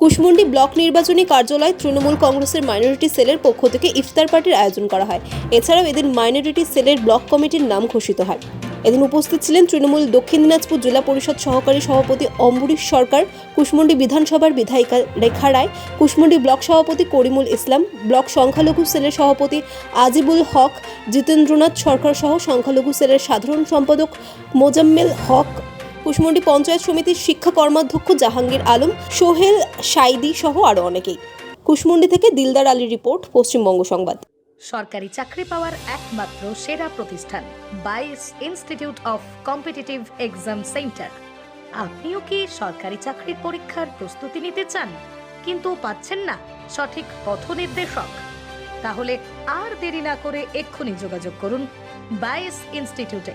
Kushmundi block নির্বাচনী কার্যালয় তৃণমূল কংগ্রেসের মাইনরিটি সেলের পক্ষ থেকে ইফতার পার্টির আয়োজন করা হয়। এছাড়াও এদিন মাইনরিটি সেলের ব্লক কমিটির নাম ঘোষিত হয়। এদিন উপস্থিত ছিলেন তৃণমূল দক্ষিণ দিনাজপুর জেলা পরিষদ সহকারী সভাপতি অম্বরীশ সরকার, কুশমুন্ডি বিধানসভার বিধায়িকা রেখা রায়, কুশমুন্ডি ব্লক সভাপতি করিমুল ইসলাম, ব্লক সংখ্যালঘু সেলের সভাপতি আজিবুল হক, জিতেন্দ্রনাথ সরকার সহ সংখ্যালঘু সেলের সাধারণ সম্পাদক মোজাম্মেল হক কুশমন্ডি পঞ্চায়েত সমিতির শিক্ষা কর্মাধ্যক্ষ জাহাঙ্গীর আলম, সোহেল সাইদি সহ আরও অনেকেই। কুশমন্ডি থেকে দিলদার আলী রিপোর্ট, পশ্চিমবঙ্গ সংবাদ। সরকারি চাকরি পাওয়ার একমাত্র সেরা প্রতিষ্ঠান, বাইস institute of competitive exam centre. আপনিও কি সরকারি চাকরির পরীক্ষার প্রস্তুতি নিতে চান, কিন্তু পাচ্ছেন না সঠিক পথ নির্দেশক তাহলে আর দেরি না করে এক্ষুনি যোগাযোগ করুন বাইস ইনস্টিটিউটে।